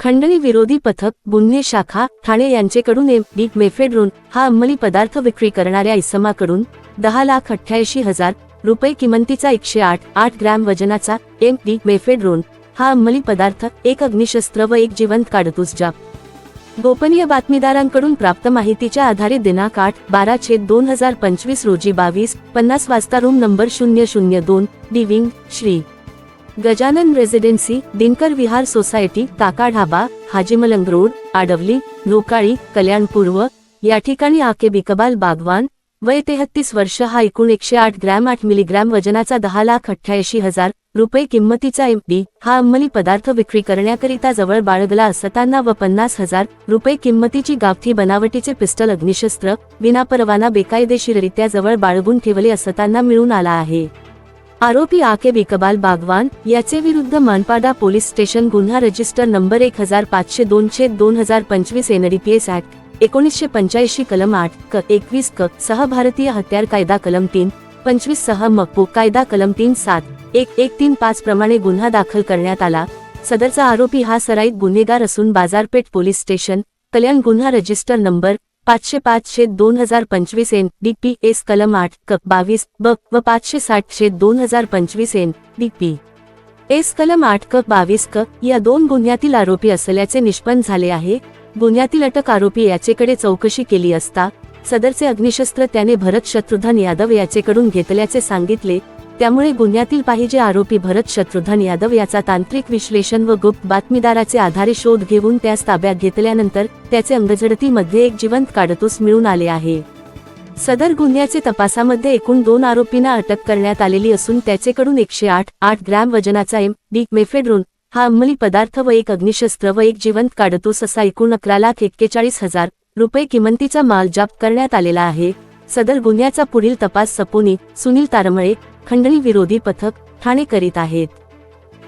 खंडणी विरोधी पथक गुन्हे शाखा ठाणे यांचेकडून एम. डी. मेफेड्रोन हा अंमली पदार्थ विक्री करणाऱ्या इसमाकडून दहा लाख अठ्ठ्याऐंशी हजार रुपये किमतीचा एकशे आठ आठ ग्रॅम वजनाचा एम. डी. मेफेड्रोन हा अंमली पदार्थ एक अग्निशस्त्र व एक जिवंत काडतूस जाप गोपनीय बातमीदारांकडून प्राप्त माहितीच्या आधारे दिनांक आठ बारा छेद दोन हजार पंचवीस रोजी बावीस पन्नास वाजता रूम नंबर शून्य शून्य दोन डिविंग Shri. Gajanan residency Dinkar Vihar society Kaka Dhaba हाजीमलंग road Adavali लोकाळी कल्याण पूर्व या ठिकाणी आके बिकबाल बागवान वय तेहत्तीस वर्ष हा एकूण एकशे आठ ग्रॅम आठ मिलीग्रॅम वजनाचा दहा लाख अठ्ठ्याऐंशी हजार रुपये किंमतीचा एम डी हा अंमली पदार्थ विक्री करण्याकरिता जवळ बाळगला असताना व पन्नास हजार रुपये किंमतीची गावठी बनावटीचे पिस्टल अग्निशस्त्र विनापरवाना बेकायदेशीररित्या जवळ बाळगून ठेवले असताना मिळून आला आहे. आरोपी आकेब इकबाल बागवान याचे विरुद्ध मानपाडा पोलीस स्टेशन गुन्हा रजिस्टर नंबर एक हजार पाचशे दोनशे दोन हजार पंचवीस एनडीपीएस ऍक्ट एकोणीसशे पंच्याऐंशी कलम आठ क एकवीस क सह भारतीय हत्यार कायदा कलम तीन पंचवीस सह मकपू कायदा कलम तीन सात एक एक तीन पाच प्रमाणे गुन्हा दाखल करण्यात आला. सदरचा आरोपी हा सराईत गुन्हेगार असून बाजारपेठ पोलीस स्टेशन कल्याण गुन्हा रजिस्टर नंबर पाचशे पाचशे दोन हजार पंचवीस एन डी पी एस कलम आठ क बावीस ब व पाचशे साठशे दोन हजार पंचवीस एन डी पी एस कलम आठ क बावीस क या दोन गुन्ह्यातील आरोपी असल्याचे निष्पन्न झाले आहे. गुन्ह्यातील अटक आरोपी याचेकडे चौकशी केली असता सदरचे अग्निशस्त्र त्याने भरत शत्रुघ्न यादव याचेकडून घेतल्याचे सांगितले त्यामुळे गुन्ह्यातील पाहिजे आरोपी भरत शत्रुघ्न यादव याचा तांत्रिक विश्लेषण व गुप्त बातमीदाराचे आधारे शोध घेऊन त्यास ताब्यात घेतल्यानंतर त्याचे अंगझडतीमध्ये एक जिवंत काडतूस मिळून आले आहे. सदर गुन्ह्याचे तपासामध्ये एकूण दोन आरोपींना अटक करण्यात आलेली असून त्याचेकडून एकशे आठ आठ ग्रॅम वजनाचा एम डी मेफेड्रोन हा अंमली पदार्थ व एक अग्निशस्त्र व एक जिवंत काडतूस असा एकूण अकरा लाख एक्केचाळीस हजार रुपये किमतीचा माल जप्त करण्यात आलेला आहे. सदर गुन्ह्याचा पुढील तपास सपोनी सुनील तारमळे खंडणी विरोधी पथक ठाणे करीत आहेत.